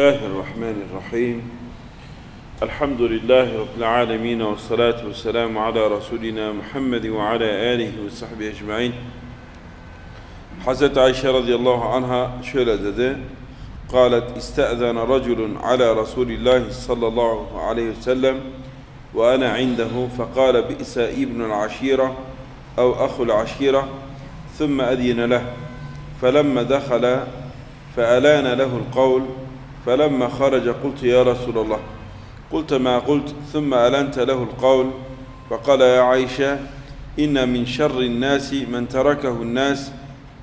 الله الرحمن الرحيم الحمد لله رب العالمين والصلاة والسلام على رسولنا محمد وعلى آله وصحبه ecmaîn. Hazreti Ayşe radıyallahu anha şöyle dedi. قالت استأذن رجل على رسول الله صلى الله عليه وسلم وأنا عنده فقال بئس ابن العشيرة أو أخو العشيرة ثم أذن له فلما دخل فألان له القول فلما خرج قلت يا رسول الله قلت ما قلت ثم ألنت له القول فقال يا عائشة إن من شر الناس من تركه الناس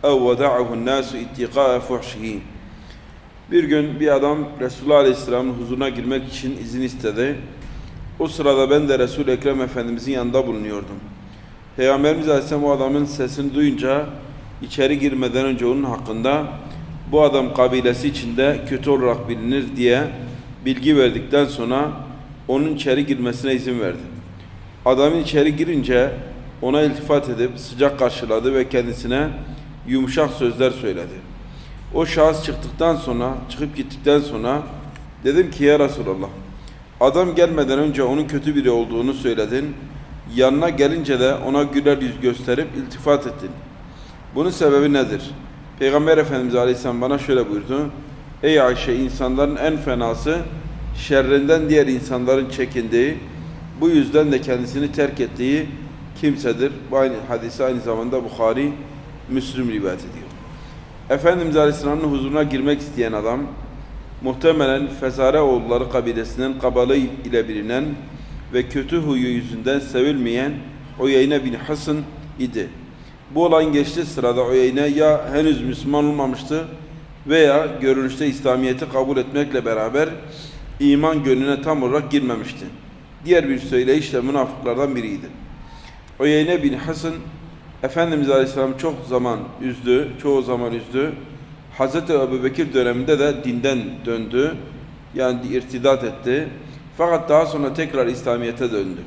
أو ودعه الناس اتقاء فحشه Bir gün bir adam Resulullah Aleyhisselam'ın huzuruna girmek için izin istedi. O sırada ben de Resul-i Ekrem Efendimizin yanında bulunuyordum. Peygamberimiz Aleyhisselam o adamın sesini duyunca içeri girmeden önce onun hakkında bu adam kabilesi içinde kötü olarak bilinir diye bilgi verdikten sonra onun içeri girmesine izin verdi. Adamın içeri girince ona iltifat edip sıcak karşıladı ve kendisine yumuşak sözler söyledi. O şahıs çıktıktan sonra, çıkıp gittikten sonra dedim ki ya Resulallah adam gelmeden önce onun kötü biri olduğunu söyledin. Yanına gelince de ona güler yüz gösterip iltifat ettin. Bunun sebebi nedir? Peygamber Efendimiz Aleyhisselam bana şöyle buyurdu. Ey Ayşe insanların en fenası şerrinden diğer insanların çekindiği, bu yüzden de kendisini terk ettiği kimsedir. Bu aynı hadisi aynı zamanda Bukhari, Müslüm rivayet ediyor. Efendimiz Aleyhisselam'ın huzuruna girmek isteyen adam, muhtemelen Fezare oğulları kabilesinden kabalı ile bilinen ve kötü huyu yüzünden sevilmeyen Uyeyne bin Hasın idi. Bu olayın geçtiği sırada Uyeyne ya henüz Müslüman olmamıştı veya görünüşte İslamiyet'i kabul etmekle beraber iman gönlüne tam olarak girmemişti. Diğer bir söyleyişle münafıklardan biriydi. Uyeyne bin Hasın Efendimiz Aleyhisselam çok zaman üzdü, çoğu zaman üzdü. Hazreti Ebu Bekir döneminde de dinden döndü. Yani irtidat etti. Fakat daha sonra tekrar İslamiyet'e döndü.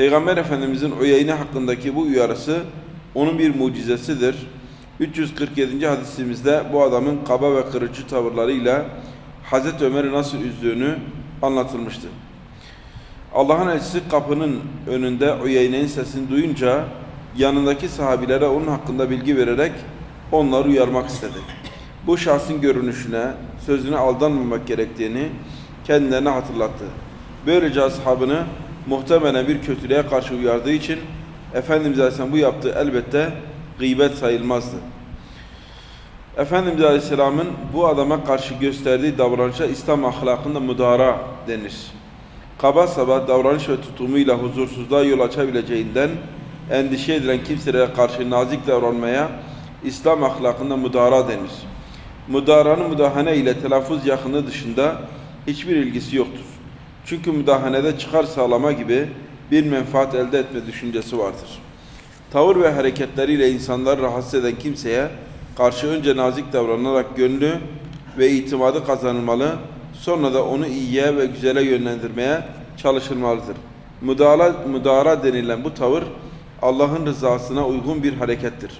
Peygamber Efendimizin Uyeyne hakkındaki bu uyarısı onun bir mucizesidir. 347. hadisimizde bu adamın kaba ve kırıcı tavırlarıyla Hazreti Ömer'i nasıl üzdüğünü anlatılmıştı. Allah'ın elçisi kapının önünde Uyeyne'nin sesini duyunca yanındaki sahabilere onun hakkında bilgi vererek onları uyarmak istedi. Bu şahsın görünüşüne, sözüne aldanmamak gerektiğini kendilerine hatırlattı. Böylece ashabını muhtemelen bir kötülüğe karşı uyardığı için Efendimiz Aleyhisselam bu yaptığı elbette gıybet sayılmazdı. Efendimiz Aleyhisselam'ın bu adama karşı gösterdiği davranışa İslam ahlakında müdara denir. Kaba saba davranış ve tutumuyla huzursuzluğa yol açabileceğinden endişe edilen kimselere karşı nazik davranmaya İslam ahlakında müdara denir. Müdaranın müdahane ile telaffuz yakını dışında hiçbir ilgisi yoktur. Çünkü müdahanede çıkar sağlama gibi bir menfaat elde etme düşüncesi vardır. Tavır ve hareketleriyle insanları rahatsız eden kimseye karşı önce nazik davranarak gönlü ve itimadı kazanılmalı, sonra da onu iyiye ve güzele yönlendirmeye çalışılmalıdır. Müdara, müdara denilen bu tavır Allah'ın rızasına uygun bir harekettir.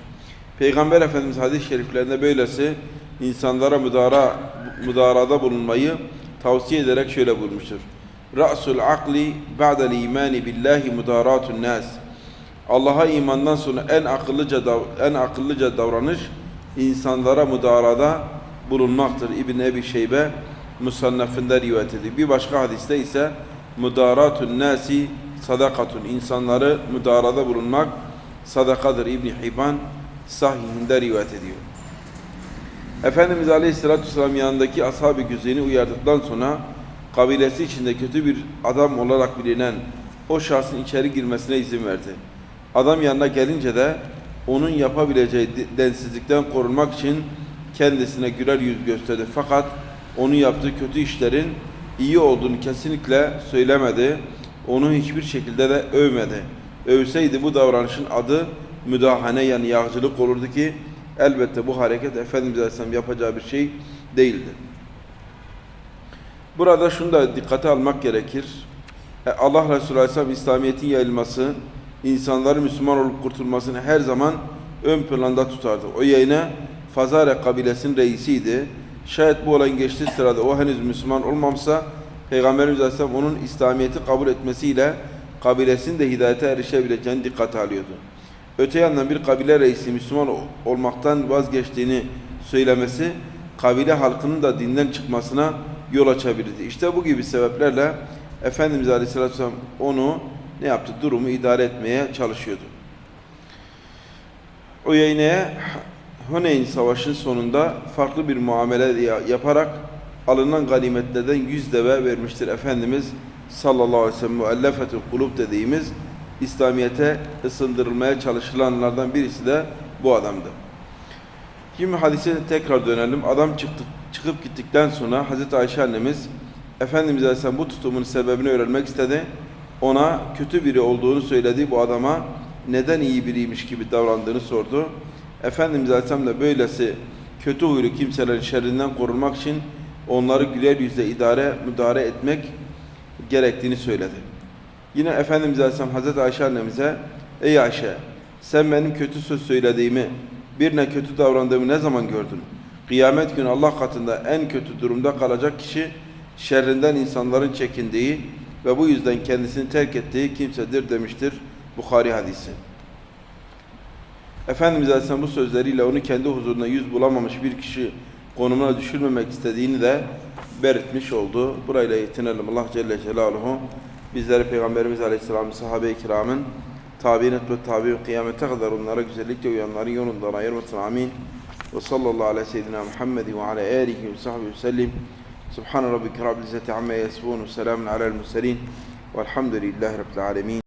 Peygamber Efendimiz hadis-i şeriflerinde böylesi insanlara müdara, müdarada bulunmayı tavsiye ederek şöyle buyurmuştur. Ra'sul akli ba'del imani billahi mudaratun nas. Allah'a imandan sonra en akıllıca en akıllıca davranış insanlara müdarada bulunmaktır. İbn Ebi Şeybe musannafında rivayet ediyor. Bir başka hadiste ise mudaratun nasi sadakatun. İnsanları müdarada bulunmak sadakadır. İbn Hibban sahihinde rivayet ediyor. Efendimiz Aleyhisselatü Vesselam yanındaki ashab-ı güzeni uyardıktan sonra kabilesi içinde kötü bir adam olarak bilinen o şahsın içeri girmesine izin verdi. Adam yanına gelince de onun yapabileceği densizlikten korunmak için kendisine güler yüz gösterdi. Fakat onun yaptığı kötü işlerin iyi olduğunu kesinlikle söylemedi. Onu hiçbir şekilde de övmedi. Övseydi bu davranışın adı müdahane yani yağcılık olurdu ki elbette bu hareket Efendimiz Aleyhisselam yapacağı bir şey değildi. Burada şunu da dikkate almak gerekir. E, Allah Resulü Aleyhisselam İslamiyet'in yayılması, insanların Müslüman olup kurtulmasını her zaman ön planda tutardı. O yayına Fazare kabilesinin reisiydi. Şayet bu olayın geçtiği sırada o henüz Müslüman olmamışsa Peygamberimiz Aleyhisselam onun İslamiyet'i kabul etmesiyle kabilesinin de hidayete erişebileceğini dikkate alıyordu. Öte yandan bir kabile reisi Müslüman ol- olmaktan vazgeçtiğini söylemesi kabile halkının da dinden çıkmasına yol açabilirdi. İşte bu gibi sebeplerle Efendimiz Aleyhisselatü Vesselam onu ne yaptı? Durumu idare etmeye çalışıyordu. Uyeyne'ye Huneyn Savaşı'nın sonunda farklı bir muamele ya- yaparak alınan ganimetlerden yüz deve vermiştir Efendimiz sallallahu aleyhi ve sellem müellefetül kulub dediğimiz İslamiyet'e ısındırılmaya çalışılanlardan birisi de bu adamdı. Şimdi hadise tekrar dönelim. Adam çıktı, çıkıp gittikten sonra Hazreti Ayşe annemiz Efendimiz Aleyhisselam bu tutumun sebebini öğrenmek istedi. Ona kötü biri olduğunu söyledi. Bu adama neden iyi biriymiş gibi davrandığını sordu. Efendimiz Aleyhisselam da böylesi kötü huylu kimselerin şerrinden korunmak için onları güler yüzle idare, müdahale etmek gerektiğini söyledi. Yine Efendimiz Aleyhisselam Hazreti Ayşe annemize Ey Ayşe sen benim kötü söz söylediğimi birine kötü davrandığımı ne zaman gördün? Kıyamet günü Allah katında en kötü durumda kalacak kişi şerrinden insanların çekindiği ve bu yüzden kendisini terk ettiği kimsedir demiştir Bukhari hadisi. Efendimiz Aleyhisselam bu sözleriyle onu kendi huzuruna yüz bulamamış bir kişi konumuna düşürmemek istediğini de belirtmiş oldu. Burayla yetinelim. Allah Celle Celaluhu bizleri Peygamberimiz Aleyhisselam'ın sahabe-i kiramın التابعين أتبع التابعين قيامة تغذر النار جزلك ويناريون الضرائر والصنعمين وصلى الله على سيدنا محمد وعلى آله وصحبه وسلم. سبحان ربك رب العزة عما يصفون وسلام على المرسلين. والحمد لله رب العالمين.